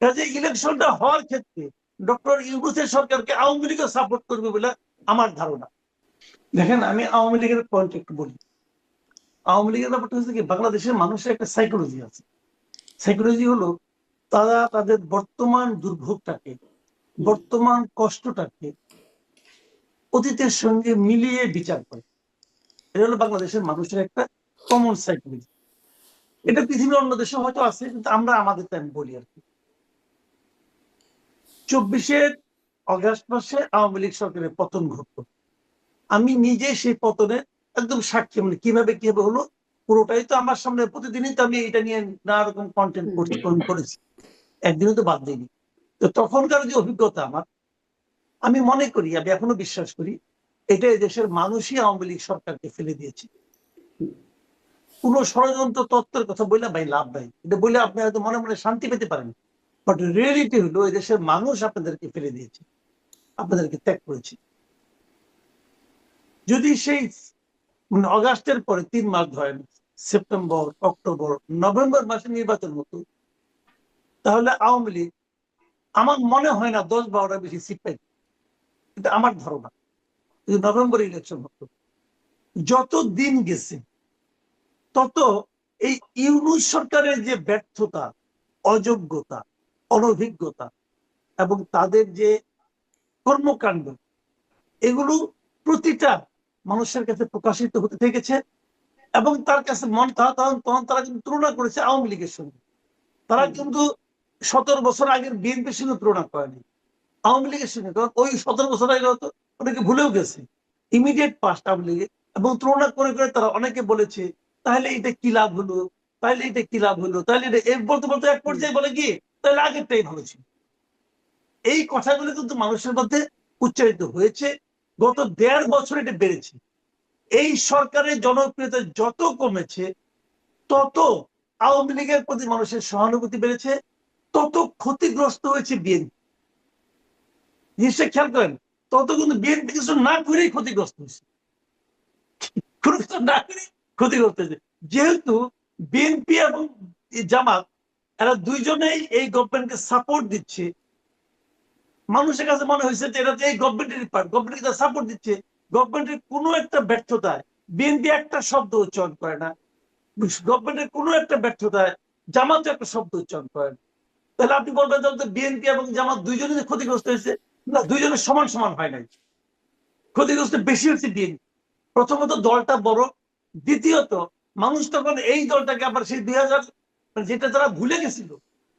কাজে ইলেকশনটা হওয়ার ক্ষেত্রে ডক্টর ইউনুসের সরকারকে আওয়ামী লীগও সাপোর্ট করবে বলে আমার ধারণা। দেখেন, আমি আওয়ামী লীগের পয়েন্ট একটু বলি। আওয়ামী লীগের ব্যাপারটা হচ্ছে কি, বাংলাদেশের মানুষের একটা সাইকোলজি আছে। সাইকোলজি হলো তারা তাদের বর্তমান দুর্ভোগটাকে, বর্তমান কষ্টটাকে অতীতের সঙ্গে মিলিয়ে বিচার করে। এটা হলো বাংলাদেশের মানুষের একটা কমন সাইকোলজি এটা পৃথিবীর অন্য দেশে হয়তো আছে, কিন্তু আমরা আমাদের আমি বলি আর কি। চব্বিশের অগাস্ট মাসে আওয়ামী লীগ সরকারের পতন ঘটলো। আমি নিজে সেই পতনের একদম সাক্ষী মানে কীভাবে কীভাবে হলো পুরোটাই তো আমার সামনে প্রতিদিনই তো আমি এটা নিয়ে নানা রকম কন্টেন্ট করেছি। একদিনও তো বাদ দিইনি। তো তখনকার যে অভিজ্ঞতা আমার আমি মনে করি আমি এখনও বিশ্বাস করি এটা দেশের মানুষই আওয়ামী লীগ সরকারকে ফেলে দিয়েছে। কোন ষড়যন্ত্র তত্ত্বের কথা বললে ভাই লাভ নাই। এটা বলে আপনি হয়তো মনে মনে শান্তি পেতে পারেন। বাট রিয়েলিটি হলো এই দেশের মানুষ আপনাদেরকে ফেলে দিয়েছে, আপনাদেরকে ত্যাগ করেছে। যদি সেই অগাস্টের পরে তিন মাস ধরেন, সেপ্টেম্বর, অক্টোবর, নভেম্বর মাসে নির্বাচন হতো, তাহলে আওয়ামী লীগ, আমার মনে হয় না দশ বারোটা বেশি সিট পাই এটা আমার ধারণা। যদি নভেম্বর ইলেকশন হতো। যত দিন গেছে, তত এই ইউনুস সরকারের যে ব্যর্থতা, অযোগ্যতা অনভিজ্ঞতা এবং তাদের যে কর্মকাণ্ড এগুলো প্রতিটা মানুষের কাছে প্রকাশিত হতে থেকেছে এবং তার কাছে মন তখন তখন তারা কিন্তু তুলনা করেছে আওয়ামী লীগের সঙ্গে। তারা কিন্তু সতেরো বছর আগের বিএনপির সঙ্গে তুলনা করেনি। আওয়ামী লীগের সঙ্গে কারণ ওই সতেরো বছর আগে হয়তো অনেকে ভুলেও গেছে। ইমিডিয়েট পাস্ট আওয়ামী লীগে এবং তুলনা করে করে তারা অনেকে বলেছে তাহলে এটা কি লাভ হলো? তাহলে এটা কি লাভ হলো? তাহলে এটা এক বলতে বলতে এক পর্যায়ে বলে কি তাহলে আগেরটাই ভালো ছিল। এই কথাগুলো কিন্তু মানুষের মধ্যে উচ্চারিত হয়েছে। গত দেড় বছর এটা বেড়েছে। এই সরকারের জনপ্রিয়তা যত কমেছে, তত আওয়ামী লীগের প্রতি মানুষের সহানুভূতি বেড়েছে, তত ক্ষতিগ্রস্ত হয়েছে বিএনপি। জিনিসটা খেয়াল করেন, তত কিন্তু বিএনপি কিছু না করেই ক্ষতিগ্রস্ত হয়েছে। কোনো কিছু না করে ক্ষতিগ্রস্ত হয়েছে। যেহেতু বিএনপি এবং জামাত এরা দুইজনেই এই গভর্নমেন্টকে সাপোর্ট দিচ্ছে। মানুষের কাছে মনে হয়েছে যে এটা এই গভর্নমেন্টের পার্ট গভর্নমেন্টকে সাপোর্ট দিচ্ছে। গভর্নমেন্টের কোনো একটা ব্যর্থতায় বিএনপি একটা শব্দ উচ্চারণ করে না। গভর্নমেন্টের কোনো একটা ব্যর্থতায় জামাত একটা শব্দ উচ্চারণ করে না। তাহলে আপনি বলবেন যে বিএনপি এবং জামাত দুইজনে যে ক্ষতিগ্রস্ত হয়েছে? না, দুইজনের সমান সমান হয় নাই। ক্ষতিগ্রস্ত বেশি হচ্ছে বিএনপি প্রথমত দলটা বড়, দ্বিতীয়ত মানুষ তখন এই দলটাকে আবার সেই দুই হাজার যেটা তারা ভুলে গেছিল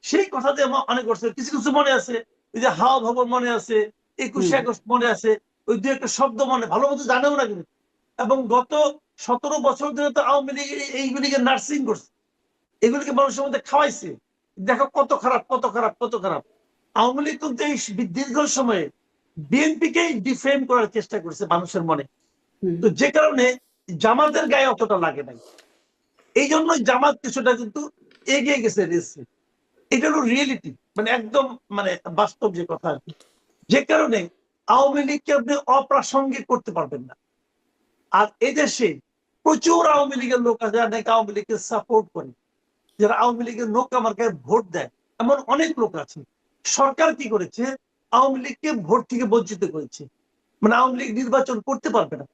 সেই কথাতে অনেক করছে কিছু কিছু মনে আছে ওই যে হাওয়া ভবন মনে আছে একুশে আগস্ট মনে আছে ওই দু একটা শব্দ মনে ভালো মতো জানেও না কিন্তু। এবং গত সতেরো বছর ধরে তো আওয়ামী লীগ এইগুলিকে নার্সিং করছে। এগুলিকে মানুষের মধ্যে খাওয়াইছে। দেখো কত খারাপ কত খারাপ কত খারাপ। আওয়ামী লীগ কিন্তু এই দীর্ঘ সময়ে বিএনপিকেই ডিফেম করার চেষ্টা করছে মানুষের মনে। তো যে কারণে জামাতের গায়ে অতটা লাগে নাই। এই জন্যই জামাত কিছুটা কিন্তু এগিয়ে গেছে রেসে এটা হলো রিয়েলিটি মানে একদম মানে বাস্তব যে কথা যে কারণে আওয়ামী লীগকে আপনি অপ্রাসঙ্গিক করতে পারবেন না। আর এদেশে প্রচুর আওয়ামী লীগের লোক আছে, যারা নাকি আওয়ামী লীগকে সাপোর্ট করে। যারা আওয়ামী লীগের লোক আমার কাছে ভোট দেয়, এমন অনেক লোক আছে। সরকার কি করেছে? আওয়ামী লীগকে ভোট থেকে বঞ্চিত করেছে। মানে আওয়ামী লীগ নির্বাচন করতে পারবে না।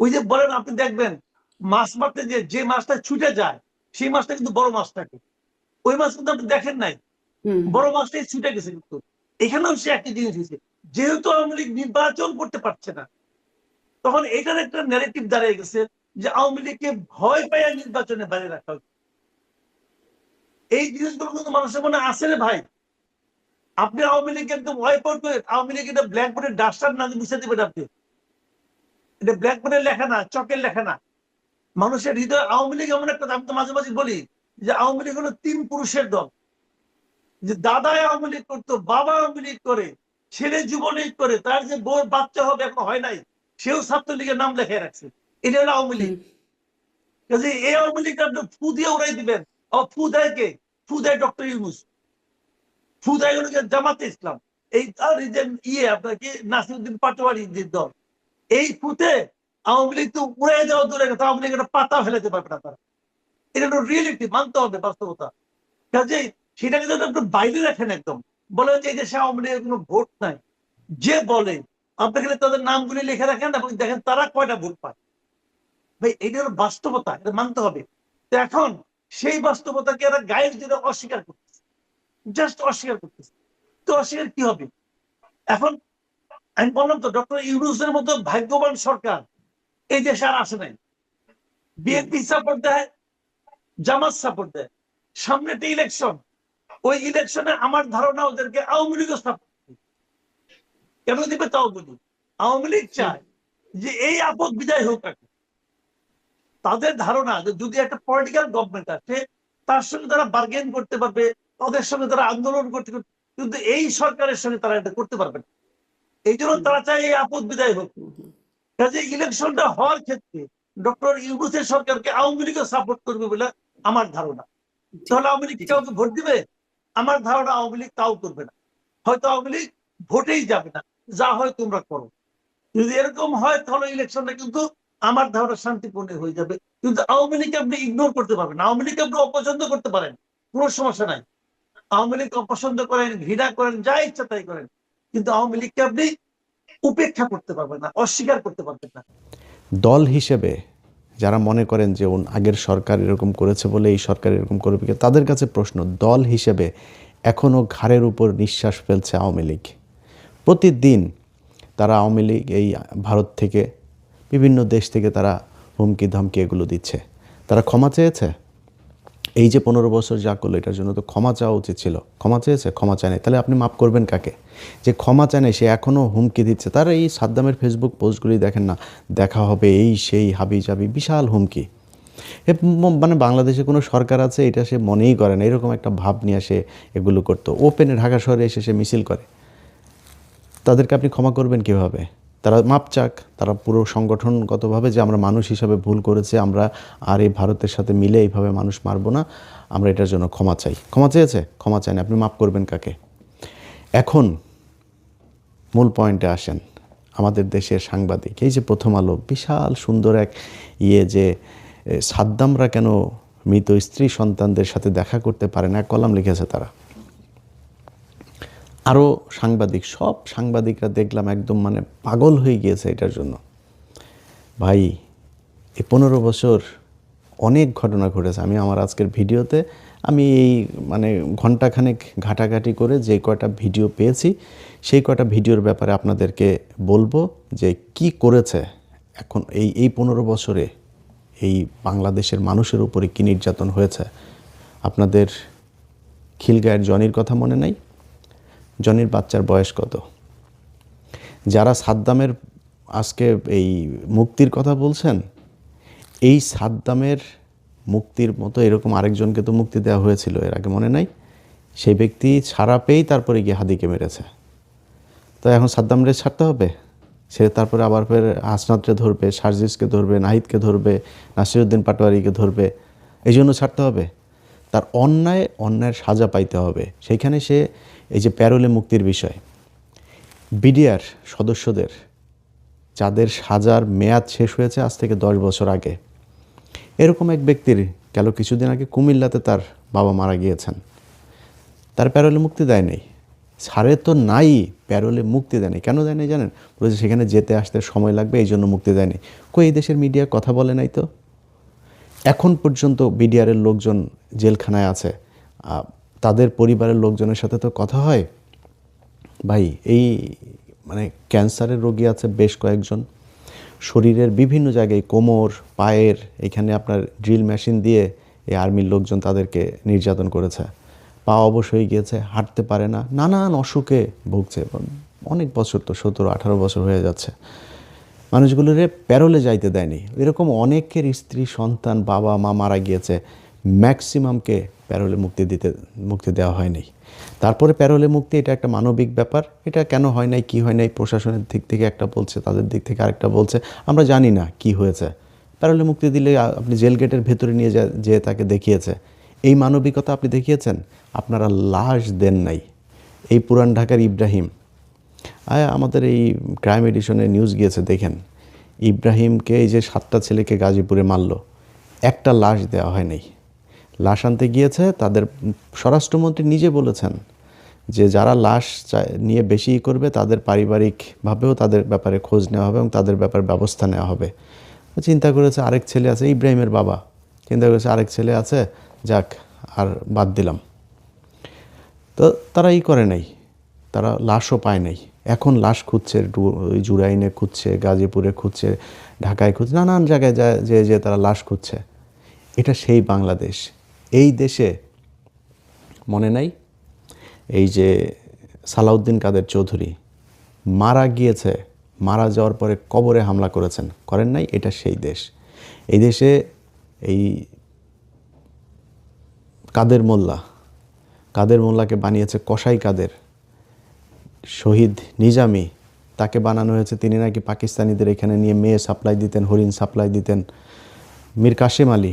ওই যে বলেন, আপনি দেখবেন, মাছ মারতে যে যে মাছটা ছুটে যায় সেই মাছটা কিন্তু বড় মাছটাকে ওই মাছ কিন্তু আপনি দেখেন নাই। বড় মাছটাই ছুটে গেছে কিন্তু। এখানেও সে একই জিনিস হয়েছে। যেহেতু আওয়ামী লীগ নির্বাচন করতে পারছে না তখন এটার একটা ন্যারেটিভ দাঁড়িয়ে গেছে যে আওয়ামী লীগকে ভয় পাইয়া নির্বাচনে বাইরে রাখা হচ্ছে এই জিনিসগুলো কিন্তু মানুষের মনে আসে রে ভাই। আপনি আওয়ামী লীগকে একদম ভয় পড়বে আওয়ামী লীগ এটা ব্ল্যাক বোর্ডের ডাস্টার না বুঝতে দেবেন আপনি। এটা ব্ল্যাক বোর্ডের লেখা না চকের লেখা না। মানুষের হৃদয় আওয়ামী লীগ এমন একটা আমি তো মাঝে মাঝে বলি যে আওয়ামী লীগ হলো তিন পুরুষের দল। যে দাদা আওয়ামী লীগ করতো, বাবা আওয়ামী লীগ করে, ছেলে যুবলীগ করে, তার যে বউ, বাচ্চা হবে এখন হয় নাই, সেও ছাত্রলীগের নাম লেখে রাখছে। এটা হলো আওয়ামী লীগ। কাজে এই আওয়ামী লীগ আপনি ফু দিয়ে উড়াই দিবেন। ফু দেয় কে? ফু দেয় ডক্টর ইউনুস। ফু দেয় হলো জামাতে ইসলাম। এই তার ইয়ে আপনার কি নাসিরুদ্দিন পাটোয়ারি দল। এই ফুতে আওয়ামী লীগ তো উড়ে যাওয়া দূরে কথা আওয়ামী লীগ একটা পাতা ফেলাতে পারবে না তারা। এটা রিয়েলিটি মানতে হবে বাস্তবতা। কাজেই সেটাকে যদি আপনি বাইরে রাখেন একদম। যে এই দেশে আওয়ামী লীগের কোনো ভোট নাই। যে বলে তাদের নামগুলি লিখে রাখেন এবং দেখেন তারা কয়টা ভোট পায়। ভাই, এটা হলো বাস্তবতা, এটা মানতে হবে। তো এখন সেই বাস্তবতাকে এরা গায়ের জন্য অস্বীকার করতেছে। জাস্ট অস্বীকার করতেছে। তো অস্বীকার কি হবে? এখন আমি বললাম তো, ডক্টর ইউনুসের মতো ভাগ্যবান সরকার এই দেশে আর আসে নাই। বিএনপি সাপোর্ট দেয়, জামাত সাপোর্ট দেয়। সামনে একটা ইলেকশন ওই ইলেকশনে আমার ধারণা ওদেরকে আওয়ামী লীগও সাপোর্ট কেন দিবে তাও বলি আওয়ামী লীগ চায় যে এই আপদ বিদায় হোক। তাদের ধারণা যে যদি একটা পলিটিক্যাল গভর্নমেন্ট আছে তার সঙ্গে তারা বার্গেন করতে পারবে, তাদের সঙ্গে তারা আন্দোলন করতে কিন্তু এই সরকারের সঙ্গে তারা এটা করতে পারবে না। এই জন্য তারা চায় এই আপদ বিদায় হোক। কাজে ইলেকশনটা হওয়ার ক্ষেত্রে ডক্টর ইউনুসের সরকারকে আওয়ামী লীগও সাপোর্ট করবে বলে আমার ধারণা। তাহলে আওয়ামী লীগ কাউকে ভোট দিবে? আমার ধারণা আওয়ামী লীগ তাও করবে না। হয়তো আওয়ামী লীগ ভোটেই যাবে না। যা হয় তোমরা করো। যদি এরকম হয়, তাহলে ইলেকশনটা কিন্তু আমার ধারণা শান্তিপূর্ণ হয়ে যাবে। কিন্তু আওয়ামী লীগকে আপনি ইগনোর করতে পারবেন। আওয়ামী লীগকে আপনি অপছন্দ করতে পারেন। কোনো সমস্যা নাই। আওয়ামী লীগ অপছন্দ করেন, ঘৃণা করেন, যা ইচ্ছা তাই করেন। কিন্তু আওয়ামী লীগকে আপনি উপেক্ষা করতে পারবেন না, অস্বীকার করতে পারবেন না। দল হিসেবে যারা মনে করেন যে আগের সরকার এরকম করেছে বলে এই সরকার এরকম করবে তাদের কাছে প্রশ্ন, দল হিসেবে এখনও ঘাড়ের উপর নিঃশ্বাস ফেলছে আওয়ামী লীগ। প্রতিদিন তারা আওয়ামী লীগ এই ভারত থেকে, বিভিন্ন দেশ থেকে তারা হুমকি ধমকি এগুলো দিচ্ছে। তারা ক্ষমা চেয়েছে? এই যে পনেরো বছর যা করল, এটার জন্য তো ক্ষমা চাওয়া উচিত ছিল। ক্ষমা চেয়েছে? ক্ষমা চায় নাই তাহলে আপনি মাফ করবেন কাকে? যে ক্ষমা চায় নাই, সে এখনও হুমকি দিচ্ছে। তারা এই সাদ্দামের ফেসবুক পোস্টগুলি দেখেন না, দেখা হবে এই সেই হাবি জাবি বিশাল হুমকি। এ মানে বাংলাদেশে কোনো সরকার আছে, এটা সে মনেই করে না। এরকম একটা ভাব নিয়ে সে এগুলো করতো। ওপেনে ঢাকা শহরে এসে সে মিছিল করে। তাদেরকে আপনি ক্ষমা করবেন কীভাবে? তারা মাপ চাক, তারা পুরো সংগঠনগতভাবে যে আমরা মানুষ হিসাবে ভুল করেছি, আমরা আর এই ভারতের সাথে মিলে এইভাবে মানুষ মারব না, আমরা এটার জন্য ক্ষমা চাই। ক্ষমা চেয়েছে? ক্ষমা চাই না। আপনি মাপ করবেন কাকে? এখন মূল পয়েন্টে আসেন আমাদের দেশের সাংবাদিক। এই যে প্রথম আলো, বিশাল সুন্দর এক ইয়ে যে সাদ্দামরা কেন মৃত স্ত্রী সন্তানদের সাথে দেখা করতে পারে না? কলাম লিখেছে তারা। আরও সাংবাদিক, সব সাংবাদিকরা দেখলাম একদম মানে পাগল হয়ে গিয়েছে এটার জন্য। ভাই এই পনেরো বছর অনেক ঘটনা ঘটেছে। আমি আমার আজকের ভিডিওতে আমি এই মানে ঘন্টাখানেক ঘাটাঘাটি করে যে কয়টা ভিডিও পেয়েছি, সেই কয়টা ভিডিওর ব্যাপারে আপনাদেরকে বলব যে কি করেছে এখন এই এই পনেরো বছরে এই বাংলাদেশের মানুষের উপরে কী নির্যাতন হয়েছে। আপনাদের খিলগায়ের জনির কথা মনে নাই? জনির বাচ্চার বয়স কত? যারা সাদ্দামের আজকে এই মুক্তির কথা বলছেন এই সাদ্দামের মুক্তির মতো এরকম আরেকজনকে তো মুক্তি দেওয়া হয়েছিল, এর আগে মনে নাই? সেই ব্যক্তি ছাড়া পেয়েই তারপরে গিয়ে হাদিকে মেরেছে। তো এখন সাদ্দামরে ছাড়তে হবে? সে তারপরে আবার ফের হাসনাতরে ধরবে, সার্জিসকে ধরবে, নাহিদকে ধরবে, নাসিরুদ্দিন পাটোয়ারিকে ধরবে, এই জন্য ছাড়তে হবে? তার অন্যায়, অন্যায়ের সাজা পাইতে হবে। সেইখানে সে এই যে প্যারোলে মুক্তির বিষয়, বিডিআর সদস্যদের, যাদের সাজার মেয়াদ শেষ হয়েছে আজ থেকে দশ বছর আগে এরকম এক ব্যক্তির গেল কিছুদিন আগে কুমিল্লাতে তার বাবা মারা গিয়েছেন। তার প্যারোলে মুক্তি দেয় নাই। ছাড়ে তো নাই, প্যারোলে মুক্তি দেয়নি কেন দেয় নাই জানেন? বলেছে সেখানে যেতে আসতে সময় লাগবে, এই জন্য মুক্তি দেয়নি কই এই দেশের মিডিয়া কথা বলে নাই তো? এখন পর্যন্ত বিডিআরের লোকজন জেলখানায় আছে। তাদের পরিবারের লোকজনের সাথে তো কথা হয়। ভাই, এই মানে ক্যান্সারের রোগী আছে বেশ কয়েকজন। শরীরের বিভিন্ন জায়গায় কোমর, পায়ের, এখানে আপনার ড্রিল মেশিন দিয়ে এই আর্মির লোকজন তাদেরকে নির্যাতন করেছে। পা অবশ হয়ে গিয়েছে, হাঁটতে পারে না, নানান অসুখে ভুগছে অনেক বছর তো, সতেরো, আঠারো বছর হয়ে যাচ্ছে। মানুষগুলোরে প্যারোলে যাইতে দেয়নি। এরকম অনেকের স্ত্রী, সন্তান, বাবা, মা মারা গিয়েছে, ম্যাক্সিমামকে প্যারোলে মুক্তি দিতে, মুক্তি দেওয়া হয়নি। তারপরে প্যারোলে মুক্তি, এটা একটা মানবিক ব্যাপার। এটা কেন হয় নাই, কি হয় নাই, প্রশাসনের দিক থেকে একটা বলছে, তাদের দিক থেকে আরেকটা বলছে, আমরা জানি না কি হয়েছে। প্যারোলে মুক্তি দিলে আপনি জেল গেটের ভেতরে নিয়ে যা যে তাকে দেখিয়েছে। এই মানবিকতা আপনি দেখিয়েছেন? আপনারা লাশ দেন নাই। এই পুরান ঢাকার ইব্রাহিম। আমাদের এই ক্রাইম এডিশনে নিউজ গিয়েছে, দেখেন। ইব্রাহিমকে এই যে সাতটা ছেলেকে গাজীপুরে মারল, একটা লাশ দেওয়া হয় নাই। লাশ আনতে গিয়েছে, তাদের স্বরাষ্ট্রমন্ত্রী নিজে বলেছেন যে যারা লাশ নিয়ে বেশি করবে, তাদের পারিবারিকভাবেও তাদের ব্যাপারে খোঁজ নেওয়া হবে এবং তাদের ব্যাপারে ব্যবস্থা নেওয়া হবে। চিন্তা করেছে আরেক ছেলে আছে, ইব্রাহিমের বাবা। চিন্তা করেছে আরেক ছেলে আছে, যাক, আর বাদ দিলাম। তো তারা ই করে নাই, তারা লাশও পায় নাই। এখন লাশ খুঁজছে জুরাইনে খুঁজছে, গাজীপুরে খুঁজছে, ঢাকায় খুঁজছে, নানান জায়গায় যায় যে যে তারা লাশ খুঁজছে। এটা সেই বাংলাদেশ। এই দেশে মনে নাই? এই যে সালাউদ্দিন কাদের চৌধুরী মারা গিয়েছে, মারা যাওয়ার পরে কবরে হামলা করেছেন, করেন নাই? এটা সেই দেশ। এই দেশে এই কাদের মোল্লা, কাদের মোল্লাকে বানিয়েছে কসাই কাদের? শহীদ নিজামি, তাকে বানানো হয়েছে, তিনি নাকি পাকিস্তানিদের এখানে নিয়ে মেয়ে সাপ্লাই দিতেন, হরিণ সাপ্লাই দিতেন। মীর কাশেম আলী